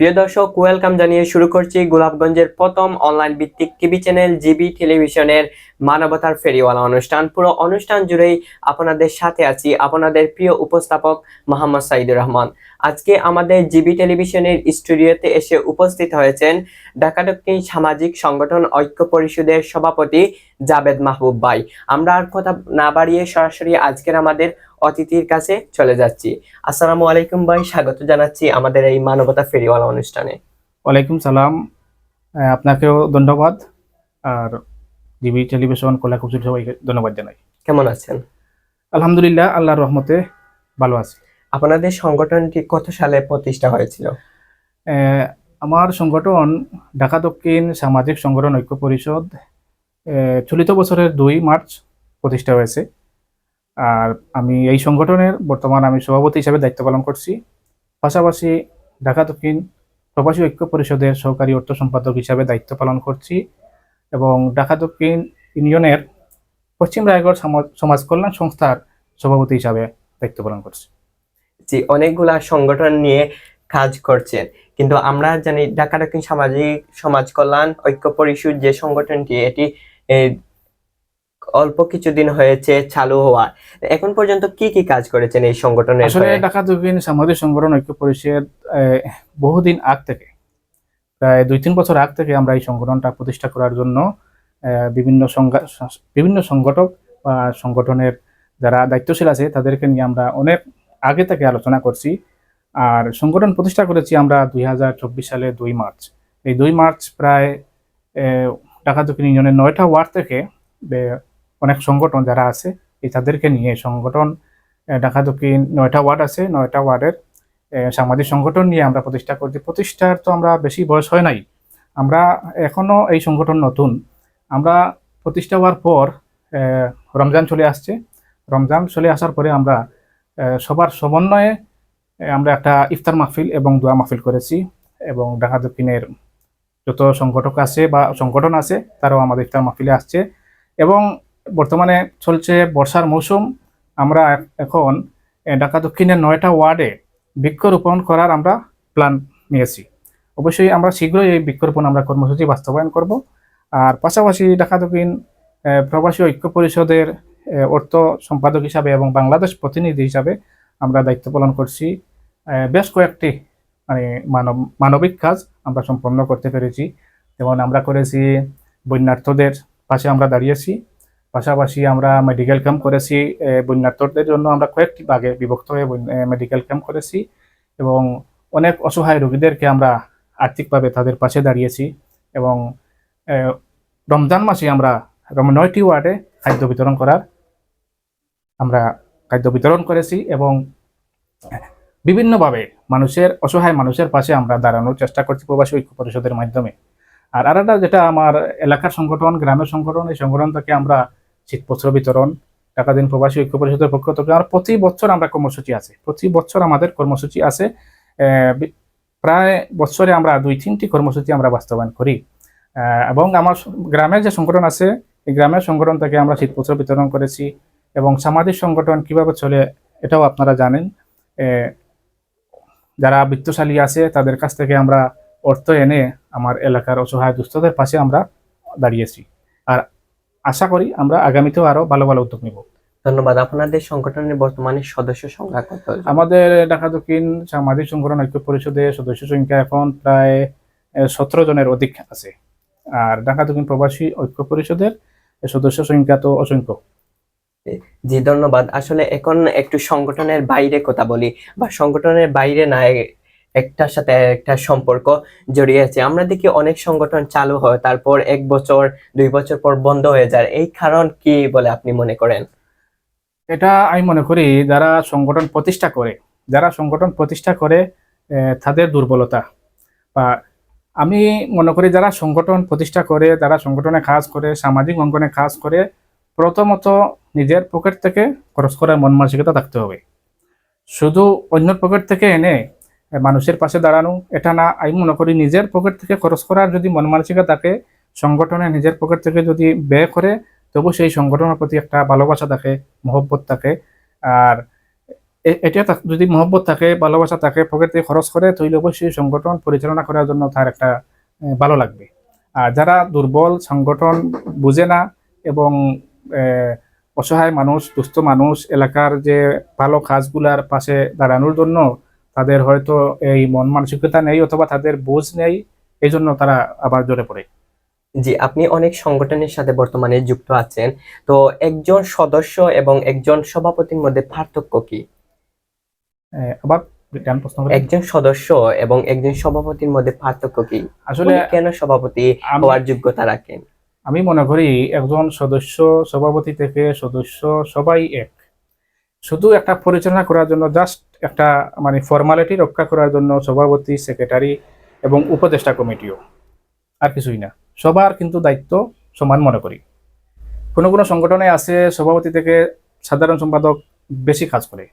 প্রিয় দর্শক ওয়েলকাম জানিয়ে শুরু করছি গোলাপগঞ্জের প্রথম অনলাইন ভিত্তিক টিভি চ্যানেল জিবি টেলিভিশনের মানবতার ফেরিওয়ালা অনুষ্ঠান। পুরো অনুষ্ঠান জুড়েই আপনাদের সাথে আছি আপনাদের প্রিয় উপস্থাপক মোহাম্মদ সাইদুর রহমান। আজকে আমাদের জিবি টেলিভিশনের স্টুডিওতে এসে উপস্থিত হয়েছেন ঢাকা সামাজিক সংগঠন ঐক্য পরিষদের সভাপতি জাবেদ মাহবুব ভাই। আমরা আর কথা না বাড়িয়ে সরাসরি আজকের আমাদের অতিথির কাছে চলে যাচ্ছি। আসসালামু আলাইকুম ভাই স্বাগত জানাচ্ছি আমাদের এই মানবতা ফেরিওয়ালা অনুষ্ঠানে। ওয়ালাইকুম সালাম। আপনাকেও ধন্যবাদ। আর জিবি টেলিভিশন কলা কুচুর সবাইকে ধন্যবাদ জানাই। কেমন আছেন? আলহামদুলিল্লাহ আল্লাহর রহমতে ভালো আছি। আপনাদের সংগঠনটি কত সালে প্রতিষ্ঠা হয়েছিল? আমার সংগঠন ঢাকা দক্ষিণ সামাজিক সংগঠন ঐক্য পরিষদ চলিত বছরের দুই মার্চ প্রতিষ্ঠা হয়েছে। আর আমি এই সংগঠনের বর্তমান আমি সভাপতি হিসাবে দায়িত্ব পালন করছি। পাশাপাশি ঢাকা দক্ষিণ প্রবাসী ঐক্য পরিষদের সহকারী অর্থ সম্পাদক হিসাবে দায়িত্ব পালন করছি এবং ঢাকা দক্ষিণ ইউনিয়নের পশ্চিম রায়গড় সমাজ- কল্যাণ সংস্থার সভাপতি হিসাবে দায়িত্ব পালন করছি। জি, অনেকগুলা সংগঠন নিয়ে কাজ করছেন, কিন্তু আমরা জানি ঢাকা দক্ষিণ সামাজিক সমাজ কল্যাণ ঐক্য পরিষদ যে সংগঠনটি, এটি অল্প কিছুদিন হয়েছে চালু হওয়া। এখন পর্যন্ত কি কি কাজ করেছেন এই সংগঠনের আসলে? ঢাকা দক্ষিণ সামাজিক সংগঠন ঐক্য পরিষদ বহুদিন আগ থেকে প্রায় দুই তিন বছর আগ থেকে আমরা এই সংগঠনটা প্রতিষ্ঠা করার জন্য বিভিন্ন বিভিন্ন সংগঠক বা সংগঠনের যারা দায়িত্বশীল আছে তাদেরকে নিয়ে আমরা অনেক আগে থেকে আলোচনা করছি। আর সংগঠন প্রতিষ্ঠা করেছি আমরা দুই হাজার চব্বিশ সালে দুই মার্চ। এই দুই মার্চ প্রায় ঢাকা দক্ষিণ ইউনিয়নের নয়টা ওয়ার্ড থেকে অনেক সংগঠন যারা আছে, এই তাদেরকে নিয়ে সংগঠন ঢাকা দক্ষিণ নয়টা ওয়ার্ড আছে, নয়টা ওয়ার্ডের সামাজিক সংগঠন নিয়ে আমরা প্রতিষ্ঠা করছি। প্রতিষ্ঠার তো আমরা বেশি বয়স হয় নাই। আমরা এখনও এই সংগঠন নতুন। আমরা প্রতিষ্ঠা হওয়ার পর রমজান চলে আসছে। রমজান চলে আসার পরে আমরা সবার সমন্বয়ে আমরা একটা ইফতার মাহফিল এবং দোয়া মাহফিল করেছি এবং ঢাকা দক্ষিণের যত সংগঠক আছে বা সংগঠন আছে, তারাও আমাদের ইফতার মাহফিলে আসছে। এবং বর্তমানে চলছে বর্ষার মৌসুম। আমরা এখন ঢাকা দক্ষিণের নয়টা ওয়ার্ডে বৃক্ষরোপণ করার আমরা প্ল্যান নিয়েছি। অবশ্যই আমরা শীঘ্রই এই বৃক্ষরোপণ আমরা কর্মসূচি বাস্তবায়ন করব। আর পাশাপাশি ঢাকা দক্ষিণ প্রবাসী ঐক্য পরিষদের অর্থ সম্পাদক হিসাবে এবং বাংলাদেশ প্রতিনিধি হিসাবে আমরা দায়িত্ব পালন করছি। বেশ কয়েকটি মানে মানব, মানবিক কাজ আমরা সম্পন্ন করতে পেরেছি। যেমন আমরা করেছি বন্যার্থদের পাশে আমরা দাঁড়িয়েছি। পাশাপাশি আমরা মেডিকেল ক্যাম্প করেছি বন্যার্থদের জন্য আমরা কয়েকটি ভাগে বিভক্ত হয়ে মেডিকেল ক্যাম্প করেছি এবং অনেক অসহায় রোগীদেরকে আমরা আর্থিকভাবে তাদের পাশে দাঁড়িয়েছি এবং রমজান মাসে আমরা নয়টি ওয়ার্ডে খাদ্য বিতরণ করার আমরা খাদ্য বিতরণ করেছি এবং বিভিন্নভাবে মানুষের, অসহায় মানুষের পাশে আমরা দাঁড়ানোর চেষ্টা করছি প্রবাসী ঐক্য পরিষদের মাধ্যমে। আর আরেকটা যেটা আমার এলাকার সংগঠন, গ্রামের সংগঠন, এই সংগঠন থেকে আমরা শীতবস্ত্র বিতরণ, টাকা দিন প্রবাসী ঐক্য পরিষদের পক্ষ থেকে। আর প্রতি বছর আমরা কর্মসূচি আছে। প্রতি বছর আমাদের কর্মসূচি আছে। প্রায় বছরে আমরা দুই, তিনটি কর্মসূচি আমরা বাস্তবায়ন করি। এবং আমার গ্রামের যে সংগঠন আছে, এই গ্রামের সংগঠন থেকে আমরা শীতপত্র বিতরণ করেছি এবং সামাজিক সংগঠন কীভাবে চলে, এটাও আপনারা জানেন। যারা বৃত্তশালী আছে, তাদের কাছ থেকে আমরা অর্থ এনে আমার এলাকার অসহায় দুস্থদের পাশে আমরা দাঁড়িয়েছি। আর আশা করি আমরা আগামীতেও আরও ভালো ভালো উদ্যোগ নিব। ধন্যবাদ। আপনাদের সংগঠনের বর্তমানে সদস্য সংখ্যা কত? আমাদের ঢাকা দক্ষিণ সামাজিক সংগঠন ঐক্য পরিষদের সদস্য সংখ্যা এখন প্রায় সতেরো জনের অধিক আছে। আর ঢাকা দক্ষিণ প্রবাসী ঐক্য পরিষদের সদস্য সংখ্যা তো অসংখ্য। জি ধন্যবাদ। আসলে এখন একটু সংগঠনের বাইরে কথা বলি বা সংগঠনের বাইরে না একটার সাথে একটা সম্পর্ক জড়িয়ে আছে আমরা দেখি অনেক সংগঠন চালু হয়, তারপর এক বছর, দুই বছর পর বন্ধ হয়ে যায়। এই কারণ কি বলে আপনি মনে করেন? এটা আমি মনে করি যারা সংগঠন প্রতিষ্ঠা করে, যারা সংগঠন প্রতিষ্ঠা করে তাদের দুর্বলতা। বা আমি মনে করি যারা সংগঠন প্রতিষ্ঠা করে, যারা সংগঠনে কাজ করে, সামাজিক অঙ্গনে কাজ করে, প্রথমত নিজের পকেট থেকে খরচ করার মন মানসিকতা থাকতে হবে। শুধু অন্যের পকেট থেকে এনে মানুষের পাশে দাঁড়ানো, এটা না, আমি মনে করি নিজের পকেট থেকে খরচ করার যদি মন মানসিকতা থাকে, সংগঠনে নিজের পকেট থেকে যদি ব্যয় করে, তবু সেই সংগঠনের প্রতি একটা ভালোবাসা থাকে, মহব্বত থাকে। আর এটা যদি মহব্বত থাকে, ভালোবাসা থাকে পকেট থেকে খরচ করে তাহলে অবশ্যই সংগঠন পরিচালনা করার জন্য তার একটা ভালো লাগবে। আর যারা দুর্বল, সংগঠন বুঝে না এবং অসহায় মানুষ, দুস্থ মানুষ, এলাকার যে ভালো কাজগুলার পাশে দাঁড়ানোর জন্য তাদের হয়তো এই মন মানসিকতা নেই অথবা তাদের বোঝ নেই এই জন্য তারা আবার জোরে পড়ে। জি আপনি অনেক সংগঠনের সাথে বর্তমানে যুক্ত আছেন। তো একজন সদস্য এবং একজন সভাপতির মধ্যে পার্থক্য কি? আবার। একজন সদস্য এবং একজন সভাপতির মধ্যে পার্থক্য কি? আসলে কেন সভাপতি হওয়ার যোগ্যতা রাখেন? আমি মনে করি একজন সদস্য সভাপতি থেকে সদস্য সবাই এক। শুধু একটা পরিচালনা করার জন্য জাস্ট একটা মানে ফর্মালিটি রক্ষা করার জন্য সভাপতি সেক্রেটারি এবং উপদেষ্টা কমিটিও। আর কিছুই না। সবার কিন্তু দায়িত্ব সমান মনে করি। কোনো কোনো সংগঠনে আছে সভাপতি থেকে সাধারণ সম্পাদক বেশি কাজ করে।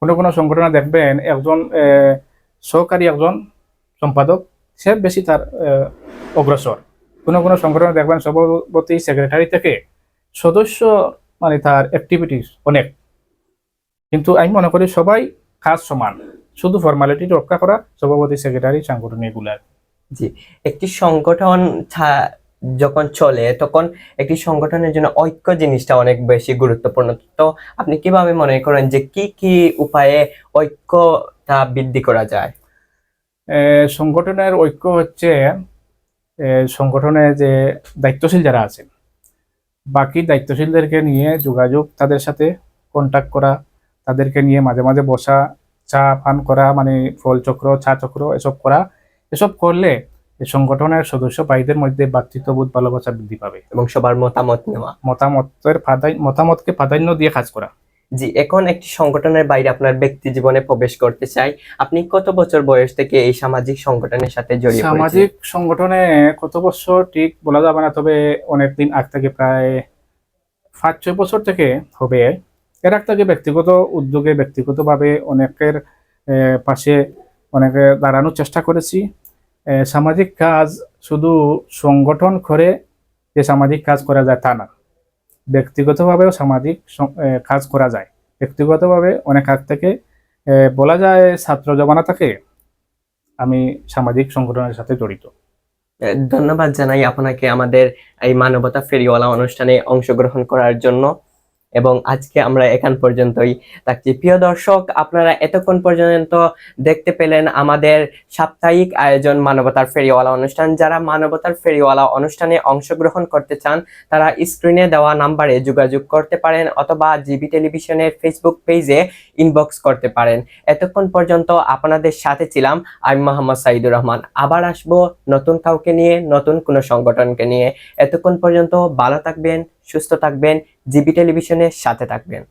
কোনো কোনো সংগঠনে দেখবেন একজন সহকারী একজন সম্পাদক, সে বেশি তার অগ্রসর। কোনো কোনো সংগঠনে দেখবেন সভাপতি সেক্রেটারি থেকে সদস্য মানে তার অ্যাক্টিভিটিস অনেক। কিন্তু আমি মনে করি সবাই কাজ সমান। শুধু ফর্মালিটি রক্ষা করা সভাপতি সেক্রেটারি সাংগঠনিক এগুলার। একটি সংগঠন যখন চলে তখন একটি সংগঠনের জন্য ঐক্য জিনিসটা অনেক বেশি গুরুত্বপূর্ণ। তো আপনি কীভাবে মনে করেন যে কি কি উপায়ে ঐক্যটা বৃদ্ধি করা যায়? সংগঠনের ঐক্য হচ্ছে সংগঠনে যে দায়িত্বশীল যারা আছেন বাকি দায়িত্বশীলদেরকে নিয়ে যোগাযোগ তাদের সাথে কন্টাক্ট করা তাদেরকে নিয়ে মাঝে মাঝে বসা চা পান করা মানে ফল চক্র চা চক্র এসব করা। এসব করলে সংগঠনের সদস্য ভাইদের মধ্যে ভ্রাতৃত্ববোধ ভালোবাসা বৃদ্ধি পাবে। এবং সবার মতামত নেওয়া। মতামতের মতামতকে প্রাধান্য দিয়ে কাজ করা। জি এখন একটি সংগঠনের বাইরে আপনার ব্যক্তি জীবনে প্রবেশ করতে চাই। আপনি কত বছর বয়স থেকে এই সামাজিক সংগঠনের সাথে পড়েছেন? সামাজিক সংগঠনে কত বছর? ঠিক বলা যাবে না তবে অনেকদিন আগ থেকে প্রায় পাঁচ ছয় বছর থেকে হবে। এর থেকে ব্যক্তিগত উদ্যোগে ব্যক্তিগতভাবে অনেকের পাশে অনেকে দাঁড়ানোর চেষ্টা করেছি। সামাজিক কাজ শুধু সংগঠন করে যে সামাজিক কাজ করা যায় তা না, ব্যক্তিগতভাবেও সামাজিক কাজ করা যায়। ব্যক্তিগতভাবে অনেক আগ থেকে বলা যায় ছাত্র জমানা থেকে আমি সামাজিক সংগঠনের সাথে জড়িত। ধন্যবাদ জানাই আপনাকে আমাদের এই মানবতা ফেরিওয়ালা অনুষ্ঠানে অংশগ্রহণ করার জন্য। এবং আজকে আমরা এখান পর্যন্তই থাকছি। প্রিয় দর্শক, আপনারা এতক্ষণ পর্যন্ত দেখতে পেলেন আমাদের সাপ্তাহিক আয়োজন মানবতার ফেরিওয়ালা অনুষ্ঠান। যারা মানবতার ফেরিওয়ালা অনুষ্ঠানে অংশগ্রহণ করতে চান, তারা স্ক্রিনে দেওয়া নাম্বারে যোগাযোগ করতে পারেন অথবা জিবি টেলিভিশনের ফেসবুক পেজে ইনবক্স করতে পারেন। এতক্ষণ পর্যন্ত আপনাদের সাথে ছিলাম আমি মোহাম্মদ সাইদুর রহমান। আবার আসব নতুন কাউকে নিয়ে, নতুন কোনো সংগঠনকে নিয়ে। এতক্ষণ পর্যন্ত ভালো থাকবেন সুস্থ থাকবেন জিবি টেলিভিশনের সাথে থাকবেন।